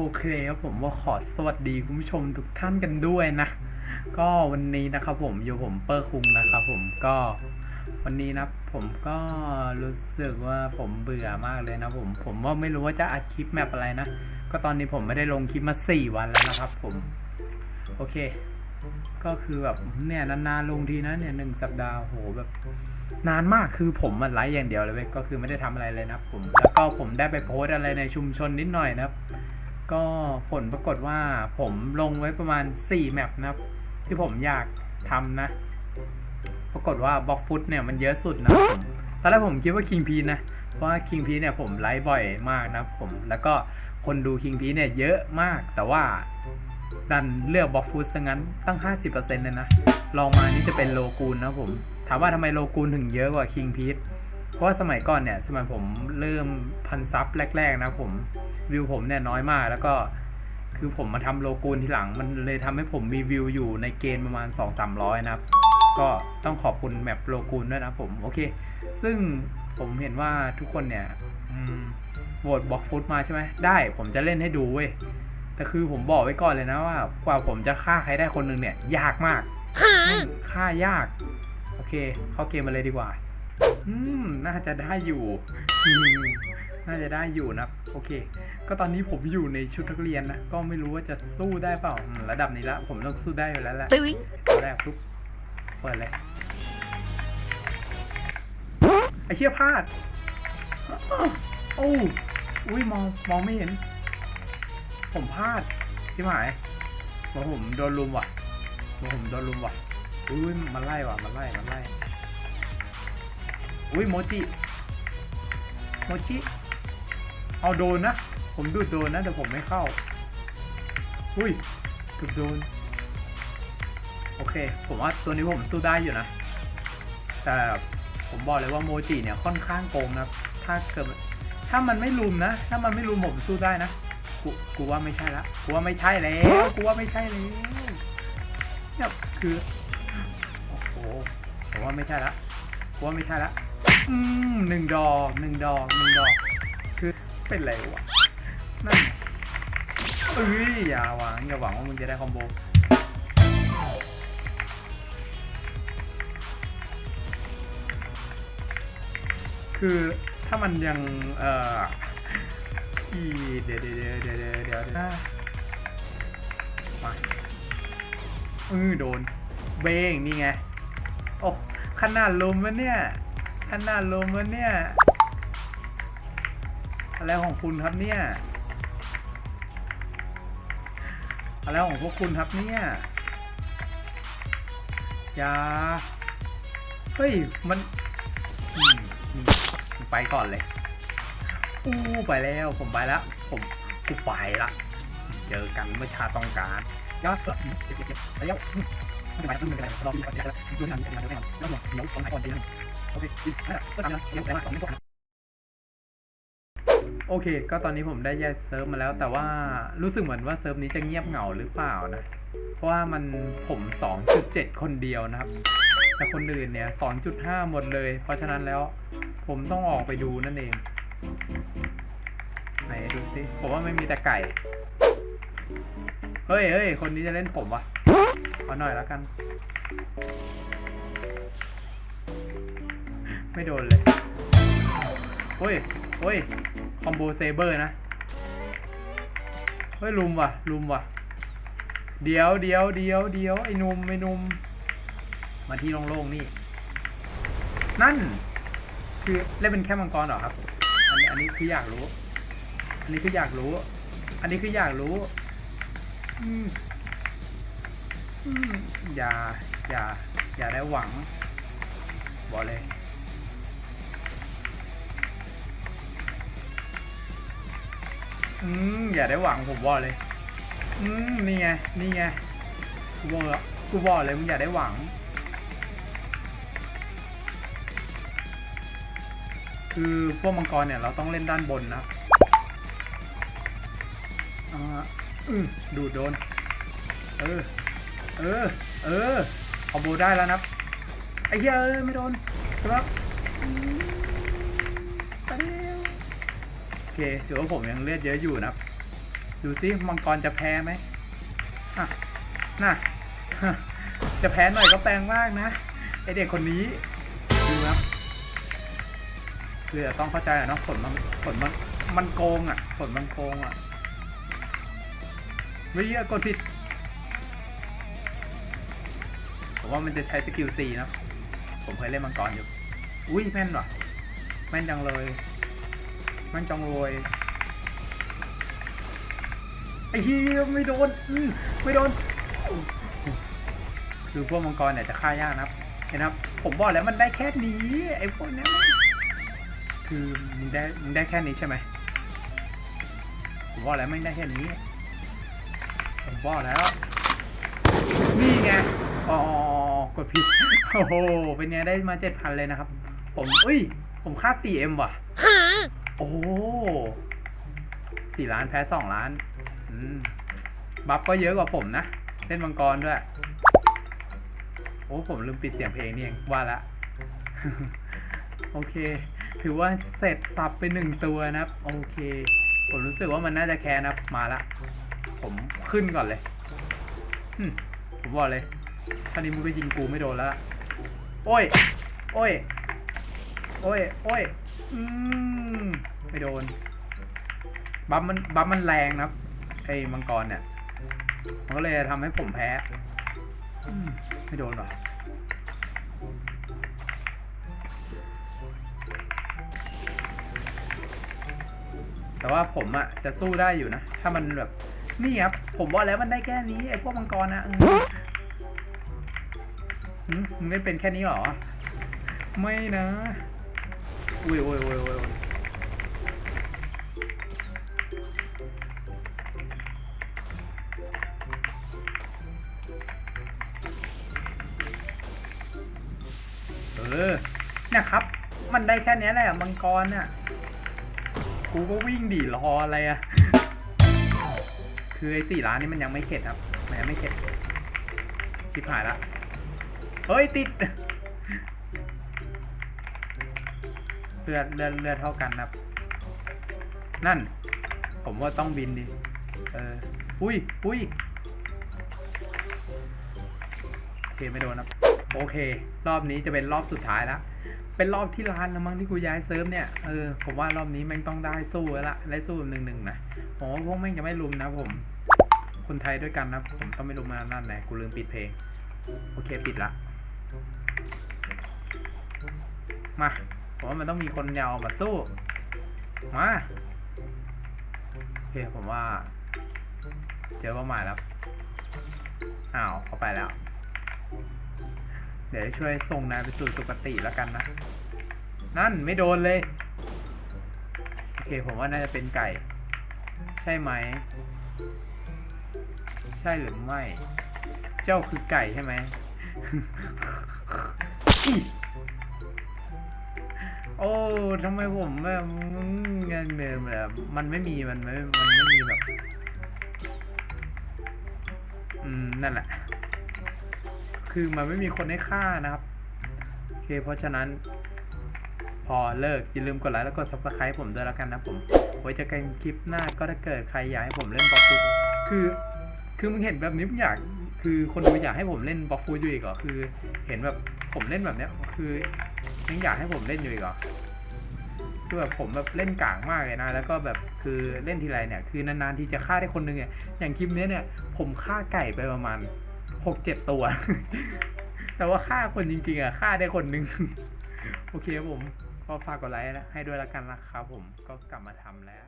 โอเคครับผมว่าขอสวัสดีคุณผู้ชมทุกท่านกันด้วยนะ ก็วันนี้นะครับผมอยู่ผมเปอร์คุงนะครับผมก็วันนี้นะผมก็รู้สึกว่าผมเบื่อมากเลยนะผม ผมว่าไม่รู้ว่าจะอัดคลิปแมปอะไรนะ ก็ตอนนี้ผมไม่ได้ลงคลิปมาสี่วันแล้วนะครับผม โอเค ก็คือแบบเนี่ยนานๆลงทีนะเนี่ยหนึ่งสัปดาห์โหแบบ นานมากคือผมมันไลฟ์อย่างเดียวเลยเว้ยก็คือไม่ได้ทำอะไรเลยนะครับผม แล้วก็ผมได้ไปโพสอะไรในชุมชนนิดหน่อยนะครับ ก็ผลปรากฏว่าผมลงไว้ประมาณ 4 แมปนะครับ ที่ผมอยากทำนะ ปรากฏว่าบล็อกฟุตเนี่ยมันเยอะสุดนะผมตอนแรกผมคิดว่าคิงพีนะ เพราะว่าคิงพีเนี่ยผมไลฟ์บ่อยมากนะผม แล้วก็คนดูคิงพีเนี่ยเยอะมาก แต่ว่าดันเลือกบล็อกฟุตซะงั้นตั้ง 50%เลยนะ ลองมานี่จะเป็นโลกูลนะผม ถามว่าทำไมโลกูลถึงเยอะกว่าคิงพีท เพราะว่าสมัยก่อนเนี่ยสมัยผมเริ่มพันซับแรก ๆ นะผมวิวผมเนี่ยน้อยมากแล้วก็คือผมมาทำโลกูลทีหลัง มันเลยทำให้ผมมีวิวอยู่ในเกณฑ์ประมาณ 2-300 นะครับ ก็ต้องขอบคุณแมปโลกูลด้วยนะผมโอเค ซึ่งผมเห็นว่าทุกคนเนี่ยอืมโหวตบล็อกฟุตมาใช่ไหมได้ผมจะเล่นให้ดูเว้ยแต่คือผมบอกไว้ก่อนเลยนะว่ากว่าผมจะฆ่าใครได้คนหนึ่งเนี่ย ยากมากอืมฆ่ายาก โอเค เข้าเกมมาเลยดีกว่า อืม น่าจะได้อยู่อืมน่าจะได้อยู่นะ โอเค ก็ตอนนี้ผมอยู่ในชุดนักเรียนนะ ก็ไม่รู้ว่าจะสู้ได้เปล่าอืมระดับนี้ละ ผมต้องสู้ได้อยู่แล้วแหละ Doing. ตัวแรกปุ๊บเปิดเลยไอเชี่ยพลาดโอ้อุ้ยมองมองไม่เห็น ผมพลาดที่หมายว่าผมโดนลุมว่ะว่าผมโดนลุมว่ะอุ้ยมันไล่ว่ะมันไล่มันไล่ อุ้ยโมจิโมจิเอาโดนนะ ผมดูโดนนะแต่ผมไม่เข้า อุ้ยเกือบโดน โอเค ผมว่าตัวนี้ผมสู้ได้อยู่นะ แต่ผมบอกเลยว่าโมจิเนี่ยค่อนข้างโกงนะถ้าเกิดถ้ามันไม่ลุมนะ ถ้ามันไม่ลุมผมสู้ได้นะ กูกูว่าไม่ใช่ละ กูว่าไม่ใช่แล้ว กูว่าไม่ใช่แล้วเนี่ยคือ โอ้โห ผมว่าไม่ใช่ละผมว่าไม่ใช่ละ อืมหนึ่งดอกหนึ่งดอกหนึ่งดอก คือเป็นไรวะนั่นเอ้ยอย่าหวังอย่าหวังว่ามึงจะได้คอมโบคือถ้ามันยังเอ่ออีเดี๋ยวเดี๋ยวเดี๋ยวเดี๋ยวเดี๋ยวเดี๋ยวอะมาเออโดน เบงนี่ไง โอ้ขนาดลมมันเนี่ย ขนาดลมมันเนี่ย อะไรของคุณครับเนี่ย อะไรของพวกคุณครับเนี่ยอย่าเฮ้ย มันไปก่อนเลย อู้ไปแล้ว ผมไปแล้ว ผมกูไปละ เจอกันเมื่อชาต้องการก็แล้วไม่เป็นไรไม่เป็นไรรอพี่ก่อนจะดูทางจะมาแล้วแล้วหมดเดี๋ยวตรงไหนก่อนไปยังโอเคก็ทำนะเดี๋ยว โอเค ก็ตอนนี้ผมได้แยกเซิร์ฟมาแล้ว แต่ว่ารู้สึกเหมือนว่าเซิร์ฟนี้จะเงียบเหงาหรือเปล่านะ เพราะว่ามันผม 2.7 คนเดียวนะครับ แต่คนอื่นเนี่ย 2.5 หมดเลย เพราะฉะนั้นแล้วผมต้องออกไปดูนั่นเอง ไหนดูซิผมว่าไม่มีแต่ไก่ เฮ้ยเฮ้ยคนนี้จะเล่นผมวะขอาหน่อยแล้วกัน ไม่โดนเลยเฮ้ยเฮ้ยคอมโบเซเบอร์นะเฮ้ยลุมว่ะลุมว่ะ เดี๋ยวเดี๋ยวเดี๋ยวเดี๋ยวไอ้นุ่มไอ้นุ่มมาที่โล่งๆนี่ นั่น คือเล่นเป็นแค่มังกรเหรอครับ อันนี้อันนี้คืออยากรู้ อันนี้คืออยากรู้ อันนี้คืออยากรู้อืมอืมอย่า อย่า อย่าได้หวัง บอกเลย อืมอย่าได้หวังผมบอกเลย อืมนี่ไงนี่ไงกูบอกแล้วกูบอกเลยมึงอย่าได้หวัง คือพวกมังกรเนี่ยเราต้องเล่นด้านบนนะอ่าอือดูดโดน เออ เออ เออคอมโบได้แล้วนะไอ้เหี้ยเอ้ยไม่โดนครับไปเร็ว เคถือว่าผมยังเลือดเยอะอยู่นะ ดูซิมังกรจะแพ้ไหมอะน่ะจะแพ้หน่อยก็แปลงมากนะไอเด็กคนนี้ดูครับคือต้องเข้าใจอะนะผลมันผลมันมันโกงอะผลมันโกงอะวิยกดผิดผมว่ามันจะใช้สกิลซีนะผมเคยเล่นมังกรอยู่ อุ้ยแม่นว่ะ แม่นจังเลย ม่นจังเลยไอ้เหี้ยไม่โดนอืไม่โดน คือพวกมังกรเนี่ยจะฆ่ายากนะครับ เห็นครับ ผมบอกแล้วมันได้แค่นี้ไอ้พวกเนี้ยมันคือมึงได้มึงได้แค่นี้ใช่ไหมผมบอกแล้วไม่ได้แค่นี้ ผมบอกแล้ว นี่ไง อ๋อกดผิด โอ้โห เป็นไงได้มาเจ็ดพันเลยนะครับ ผม อุ้ย ผมค่า 4M ว่ะ โอ้สี่ล้านแพ้สองล้านบัฟก็เยอะกว่าผมนะ เล่นมังกรด้วย โอ้ผมลืมปิดเสียงเพลงนี่เองว่าละ โอเค ถือว่าเสร็จสับไปหนึ่งตัวนะครับ โอเค ผมรู้สึกว่ามันน่าจะแคร์นะมาละ ผมขึ้นก่อนเลยผมบอกเลยท่านี้มึงไปยิงกูไม่โดนแล้วล่ะโอ้ย โอ้ย โอ้ย โอ้ย อืมไม่โดน บัฟมันบัฟมันแรงนะครับไอ้มังกรเนี่ย มันก็เลยทำให้ผมแพ้อืมไม่โดนหรอแต่ว่าผมอะจะสู้ได้อยู่นะ ถ้ามันแบบ นี่ครับ ผมบอกแล้วมันได้แค่นี้ไอ้พวกมังกรนะอืมหืมมันไม่เป็นแค่นี้หรอ ไม่นะ อุ้ยอุ้ยอุ้ยอุ้ยอุ้ยเออเนี่ยครับ มันได้แค่นี้แหละมังกรน่ะกูก็วิ่งดีรออะไรอะคือไอ้สี่ล้านนี่มันยังไม่เข็ดครับ มันยังไม่เข็ดชิบหายละ เฮ้ย ติด เลือดเลือดเลือดเท่ากันครับ นั่น ผมว่าต้องบินดิ เออ อุ้ยอุ้ยโอเคไม่โดนครับ โอเค รอบนี้จะเป็นรอบสุดท้ายแล้วเป็นรอบที่ร้านแล้วมั้งที่กูย้ายเซิร์ฟเนี่ย เออ ผมว่ารอบนี้แม่งต้องได้สู้แล้วละได้สู้หนึ่งหนึ่งนะผมว่าพวกแม่งจะไม่ลุมนะผม คนไทยด้วยกันนะ ผมต้องไม่ลุมมานั่นแหละกูลืมปิดเพลง โอเคปิดละ มา ผมว่ามันต้องมีคนยาวมาสู้ มาโอเคผมว่า เจอเป้าหมายแล้ว อ้าวเขาไปแล้ว เดี๋ยวช่วยส่งนายไปสู่สุคติแล้วกันนะ นั่นไม่โดนเลย โอเคผมว่าน่าจะเป็นไก่ ใช่ไหม ใช่หรือไม่ เจ้าคือไก่ใช่ไหม โอ้ทำไมผมแบบเงินเดิมแบบมันไม่มีมันไม่มันไม่มีแบบอืมนั่นแหละ คือมันไม่มีคนให้ฆ่านะครับโอเคเพราะฉะนั้น พอเลิกอย่าลืมกดไลค์แล้วกด subscribe ผมด้วยแล้วกันนะผมไว้เจอกันคลิปหน้าก็ถ้าเกิดใครอยากให้ผมเล่นบอฟฟูดคือ คือมึงเห็นแบบนี้มึงอยากคือคนดูอยากให้ผมเล่นบอฟฟูดอยู่อีกเหรอคือ เห็นแบบผมเล่นแบบเนี้ยคือ ยังอยากให้ผมเล่นอยู่อีกเหรอคือแบบผมแบบเล่นกลางมากเลยนะ แล้วก็แบบคือเล่นทีไรเนี่ย คือนานๆทีจะฆ่าได้คนหนึงเนี่ยอย่างคลิปนี้เนี่ย ผมฆ่าไก่ไปประมาณหกเจ็ดตัว แต่ว่าฆ่าคนจริงๆอะฆ่าได้คนหนึ่งโอเคครับผม ก็ฝากกดไลค์ให้ด้วยแล้วกันนะครับผมก็กลับมาทำแล้ว